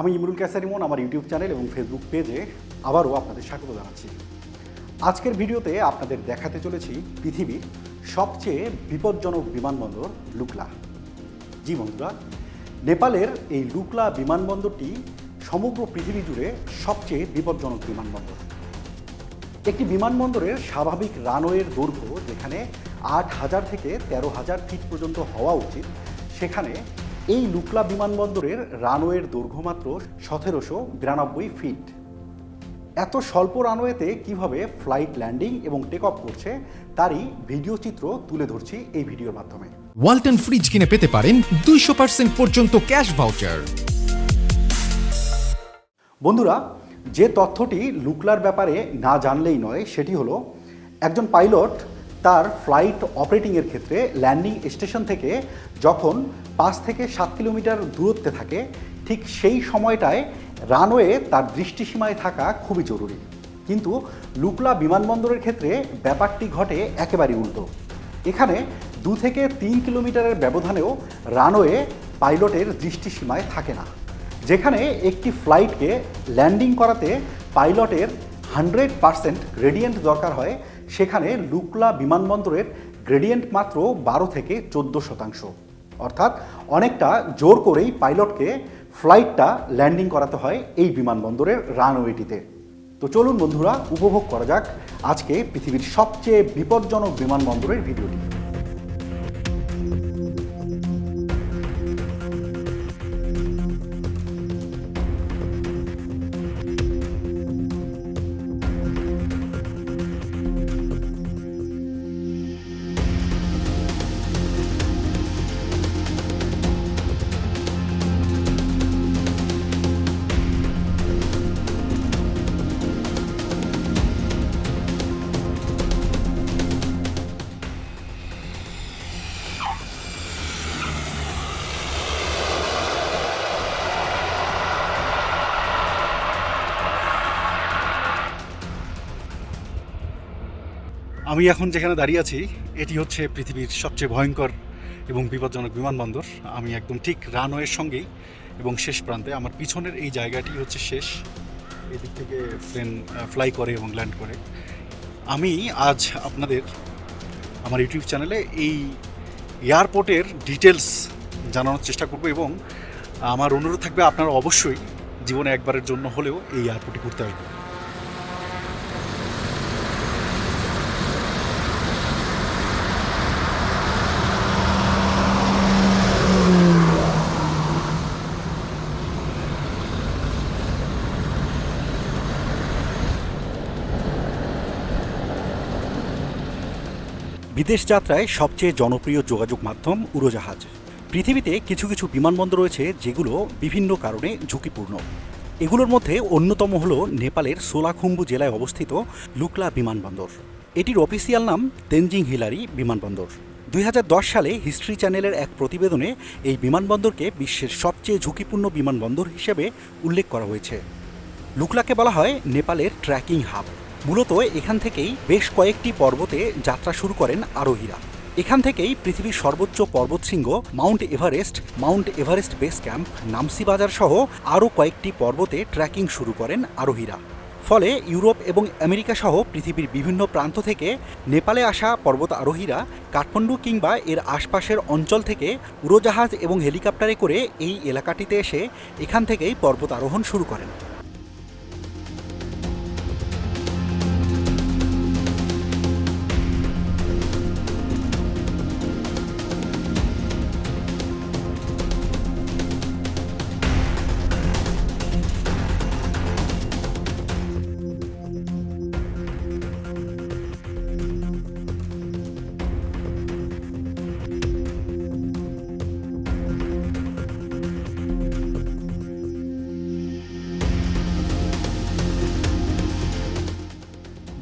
আমি ইমরুল ক্যাসারিমন আমার YouTube channel এবং ফেসবুক পেজে আবারও আপনাদের স্বাগত জানাচ্ছি। আজকের ভিডিওতে আপনাদের দেখাতে চলেছি পৃথিবীর সবচেয়ে বিপজ্জনক বিমানবন্দর লুকলা। জি বন্ধুরা, নেপালের এই লুকলা বিমানবন্দরটি সমগ্র পৃথিবী জুড়ে সবচেয়ে বিপজ্জনক বিমানবন্দর। একটি বিমানবন্দরের স্বাভাবিক রানওয়ের দৈর্ঘ্য যেখানে আট হাজার থেকে তেরো হাজার ফিট পর্যন্ত হওয়া উচিত, সেখানে এই লুকলা বিমানবন্দরের রানওয়ের দৈর্ঘ্য মাত্র সতেরোশো বিরানব্বই ফিট। এত স্বল্প রানওয়েতে কীভাবে ফ্লাইট ল্যান্ডিং এবং টেক অফ করছে তারই ভিডিও চিত্র তুলে ধরছি এই ভিডিওর মাধ্যমে। ওয়ালটন ফ্রিজ কিনে পেতে পারেন দুইশো পার্সেন্ট পর্যন্ত ক্যাশ ভাউচার। বন্ধুরা যে তথ্যটি লুকলার ব্যাপারে না জানলেই নয় সেটি হলো একজন পাইলট তার ফ্লাইট অপারেটিংয়ের ক্ষেত্রে ল্যান্ডিং স্টেশন থেকে যখন পাঁচ থেকে সাত কিলোমিটার দূরত্বে থাকে, ঠিক সেই সময়টায় রানওয়ে তার দৃষ্টিসীমায় থাকা খুবই জরুরি। কিন্তু লুকলা বিমানবন্দরের ক্ষেত্রে ব্যাপারটি ঘটে একেবারে উল্টো। এখানে দু থেকে তিন কিলোমিটারের ব্যবধানেও রানওয়ে পাইলটের দৃষ্টিসীমায় থাকে না, যেখানে একটি ফ্লাইটকে ল্যান্ডিং করাতে পাইলটের হান্ড্রেড পারসেন্ট গ্রেডিয়েন্ট দরকার হয়, সেখানে লুকলা বিমানবন্দরের গ্রেডিয়েন্ট মাত্র বারো থেকে চোদ্দ শতাংশ। অর্থাৎ অনেকটা জোর করেই পাইলটকে ফ্লাইটটা ল্যান্ডিং করাতে হয় এই বিমানবন্দরের রানওয়েটিতে। তো চলুন বন্ধুরা, উপভোগ করা যাক আজকে পৃথিবীর সবচেয়ে বিপজ্জনক বিমানবন্দরের ভিডিওটি। আমি এখন যেখানে দাঁড়িয়ে আছি, এটি হচ্ছে পৃথিবীর সবচেয়ে ভয়ঙ্কর এবং বিপজ্জনক বিমানবন্দর। আমি একদম ঠিক রানওয়ের সঙ্গেই এবং শেষ প্রান্তে আমার পিছনের এই জায়গাটি হচ্ছে শেষ। এদিক থেকে প্লেন ফ্লাই করে এবং ল্যান্ড করে। আমি আজ আপনাদের আমার ইউটিউব চ্যানেলে এই এয়ারপোর্টের ডিটেলস জানানোর চেষ্টা করব এবং আমার অনুরোধ থাকবে আপনারা অবশ্যই জীবনে একবারের জন্য হলেও এই এয়ারপোর্টে ঘুরতে আসবেন। বিদেশ যাত্রায় সবচেয়ে জনপ্রিয় যোগাযোগ মাধ্যম উড়োজাহাজ। পৃথিবীতে কিছু কিছু বিমানবন্দর রয়েছে যেগুলো বিভিন্ন কারণে ঝুঁকিপূর্ণ। এগুলোর মধ্যে অন্যতম হল নেপালের সোলাখুম্বু জেলায় অবস্থিত লুকলা বিমানবন্দর। এটির অফিসিয়াল নাম তেনজিং হিলারি বিমানবন্দর। দুই হাজার দশ সালে হিস্ট্রি চ্যানেলের এক প্রতিবেদনে এই বিমানবন্দরকে বিশ্বের সবচেয়ে ঝুঁকিপূর্ণ বিমানবন্দর হিসেবে উল্লেখ করা হয়েছে। লুকলাকে বলা হয় নেপালের ট্র্যাকিং হাব। মূলত এখান থেকেই বেশ কয়েকটি পর্বতে যাত্রা শুরু করেন আরোহীরা। এখান থেকেই পৃথিবীর সর্বোচ্চ পর্বতশৃঙ্গ Mount Everest Mount Everest base camp, Namche Bazaar সহ আরও কয়েকটি পর্বতে ট্রেকিং শুরু করেন আরোহীরা। ফলে ইউরোপ এবং আমেরিকা সহ পৃথিবীর বিভিন্ন প্রান্ত থেকে নেপালে আসা পর্বত আরোহীরা কাঠমান্ডু কিংবা এর আশপাশের অঞ্চল থেকে উড়োজাহাজ এবং হেলিকপ্টারে করে এই এলাকাটিতে এসে এখান থেকেই পর্বত আরোহণ শুরু করেন।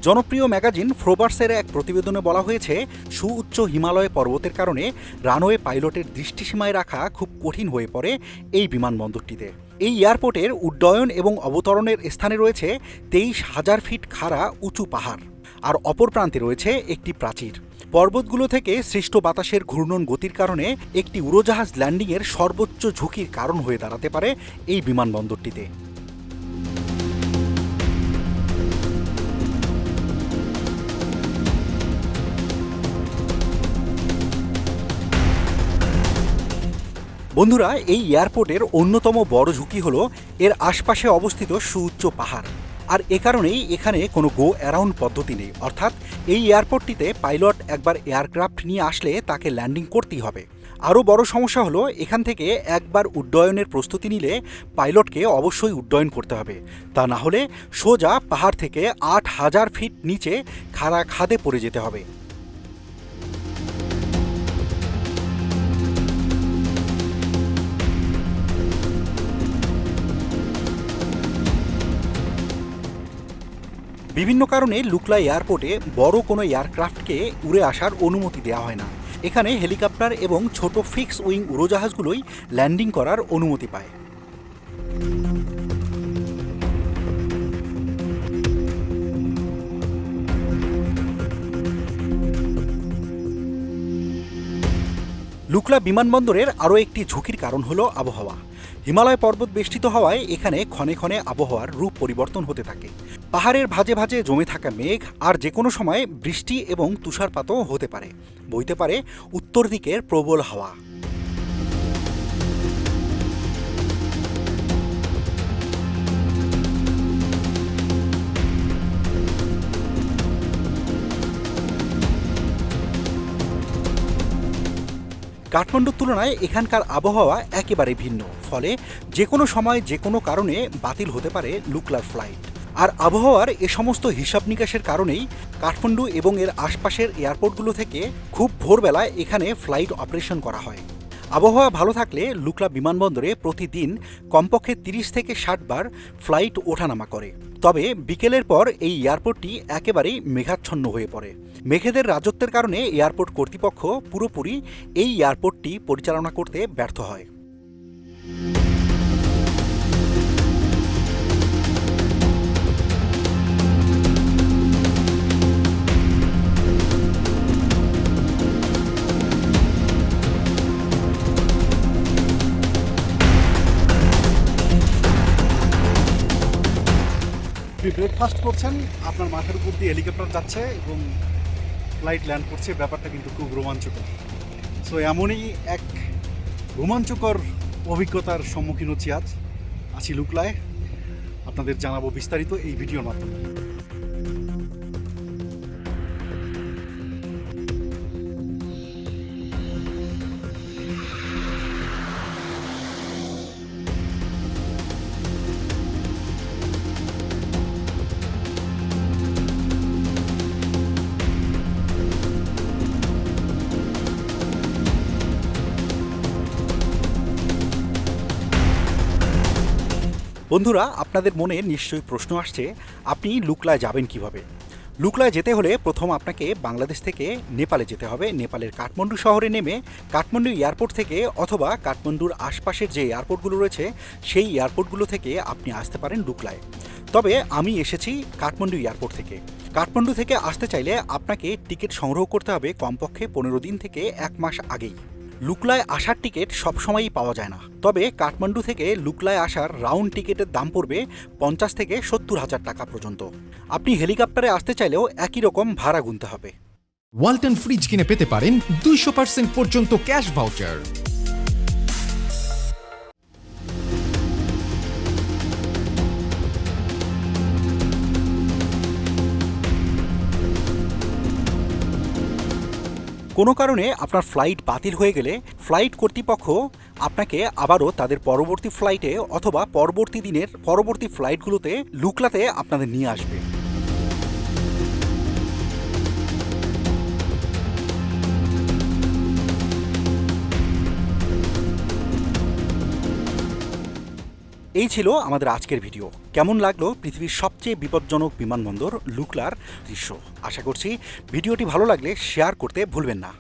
জনপ্রিয় ম্যাগাজিন ফ্রোবার্সের এক প্রতিবেদনে বলা হয়েছে, সুউচ্চ হিমালয় পর্বতের কারণে রানওয়ে পাইলটের দৃষ্টিসীমায় রাখা খুব কঠিন হয়ে পড়ে এই বিমানবন্দরটিতে। এই এয়ারপোর্টের উড্ডয়ন এবং অবতরণের স্থানে রয়েছে তেইশ হাজার ফিট খাড়া উঁচু পাহাড়, আর অপর প্রান্তে রয়েছে একটি প্রাচীর। পর্বতগুলো থেকে সৃষ্ট বাতাসের ঘূর্ণন গতির কারণে একটি উড়োজাহাজ ল্যান্ডিংয়ের সর্বোচ্চ ঝুঁকির কারণ হয়ে দাঁড়াতে পারে এই বিমানবন্দরটিতে। বন্ধুরা, এই এয়ারপোর্টের অন্যতম বড় ঝুঁকি হলো এর আশপাশে অবস্থিত সুউচ্চ পাহাড়। আর এ কারণেই এখানে কোনো গো অ্যারাউন্ড পদ্ধতি নেই। অর্থাৎ এই এয়ারপোর্টটিতে পাইলট একবার এয়ারক্রাফট নিয়ে আসলে তাকে ল্যান্ডিং করতেই হবে। আরও বড় সমস্যা হলো, এখান থেকে একবার উড্ডয়নের প্রস্তুতি নিলে পাইলটকে অবশ্যই উড্ডয়ন করতে হবে। তা না হলে সোজা পাহাড় থেকে আট হাজার ফিট নিচে খাড়া খাদে পড়ে যেতে হবে। বিভিন্ন কারণে লুকলা এয়ারপোর্টে বড় কোনো এয়ারক্রাফটকে উড়ে আসার অনুমতি দেওয়া হয় না। এখানে হেলিকপ্টার এবং ছোট ফিক্স উইং উড়োজাহাজগুলোই ল্যান্ডিং করার অনুমতি পায়। লুকলা বিমানবন্দরের আরও একটি ঝুঁকির কারণ হলো আবহাওয়া। হিমালয় পর্বত বেষ্টিত হওয়ায় এখানে ক্ষণে ক্ষণে আবহাওয়ার রূপ পরিবর্তন হতে থাকে। পাহাড়ের ভাজে ভাজে জমে থাকা মেঘ আর যে কোনো সময় বৃষ্টি এবং তুষারপাতও হতে পারে, বইতে পারে উত্তর দিকের প্রবল হাওয়া। কাঠমান্ডুর তুলনায় এখানকার আবহাওয়া একেবারে ভিন্ন, ফলে যে কোনো সময় যে কোনো কারণে বাতিল হতে পারে লুকলার ফ্লাইট। আর আবহাওয়ার এ সমস্ত হিসাব নিকাশের কারণেই কাঠমান্ডু এবং এর আশপাশের এয়ারপোর্টগুলো থেকে খুব ভোরবেলায় এখানে ফ্লাইট অপারেশন করা হয়। আবহাওয়া ভালো থাকলে লুকলা বিমানবন্দরে প্রতিদিন কমপক্ষে তিরিশ থেকে ষাট বার ফ্লাইট ওঠানামা করে। তবে বিকেলের পর এই এয়ারপোর্টটি একেবারেই মেঘাচ্ছন্ন হয়ে পড়ে। মেঘেদের রাজত্বের কারণে এয়ারপোর্ট কর্তৃপক্ষ পুরোপুরি এই এয়ারপোর্টটি পরিচালনা করতে ব্যর্থ হয়। ব্রেকফাস্ট করছেন, আপনার মাথার উপর দিয়ে হেলিকপ্টার যাচ্ছে এবং ফ্লাইট ল্যান্ড করছে, ব্যাপারটা কিন্তু খুব রোমাঞ্চকর। সো এমনই এক রোমাঞ্চকর অভিজ্ঞতার সম্মুখীন হচ্ছি আজ। আছি লুকলায়। আপনাদের জানাব বিস্তারিত এই ভিডিওর মাধ্যমে। বন্ধুরা, আপনাদের মনে নিশ্চয়ই প্রশ্ন আসছে, আপনি লুকলায় যাবেন কীভাবে? লুকলায় যেতে হলে প্রথম আপনাকে বাংলাদেশ থেকে নেপালে যেতে হবে। নেপালের কাঠমান্ডু শহরে নেমে কাঠমান্ডু এয়ারপোর্ট থেকে অথবা কাঠমান্ডুর আশপাশের যে এয়ারপোর্টগুলো রয়েছে, সেই এয়ারপোর্টগুলো থেকে আপনি আসতে পারেন লুকলায়। তবে আমি এসেছি কাঠমান্ডু এয়ারপোর্ট থেকে। কাঠমান্ডু থেকে আসতে চাইলে আপনাকে টিকিট সংগ্রহ করতে হবে কমপক্ষে পনেরো দিন থেকে এক মাস আগেই। লুকলায় আসার টিকিট সবসময়ই পাওয়া যায় না। তবে কাঠমান্ডু থেকে লুকলায় আসার রাউন্ড টিকিটের দাম পড়বে পঞ্চাশ থেকে সত্তর হাজার টাকা পর্যন্ত। আপনি হেলিকপ্টারে আসতে চাইলেও একই রকম ভাড়া গুনতে হবে। ওয়ালটন ফ্রিজ কিনে পেতে পারেন দুইশো পার্সেন্ট পর্যন্ত ক্যাশ ভাউচার। কোনো কারণে আপনার ফ্লাইট বাতিল হয়ে গেলে ফ্লাইট কর্তৃপক্ষ আপনাকে আবারও তাদের পরবর্তী ফ্লাইটে অথবা পরবর্তী দিনের পরবর্তী ফ্লাইটগুলোতে লুকলাতে আপনাদের নিয়ে আসবে। এই ছিল আমাদের আজকের ভিডিও। কেমন লাগল পৃথিবীর সবচেয়ে বিপজ্জনক বিমানবন্দর লুকলার দৃশ্য? আশা করছি ভিডিওটি ভালো লাগলে শেয়ার করতে ভুলবেন না।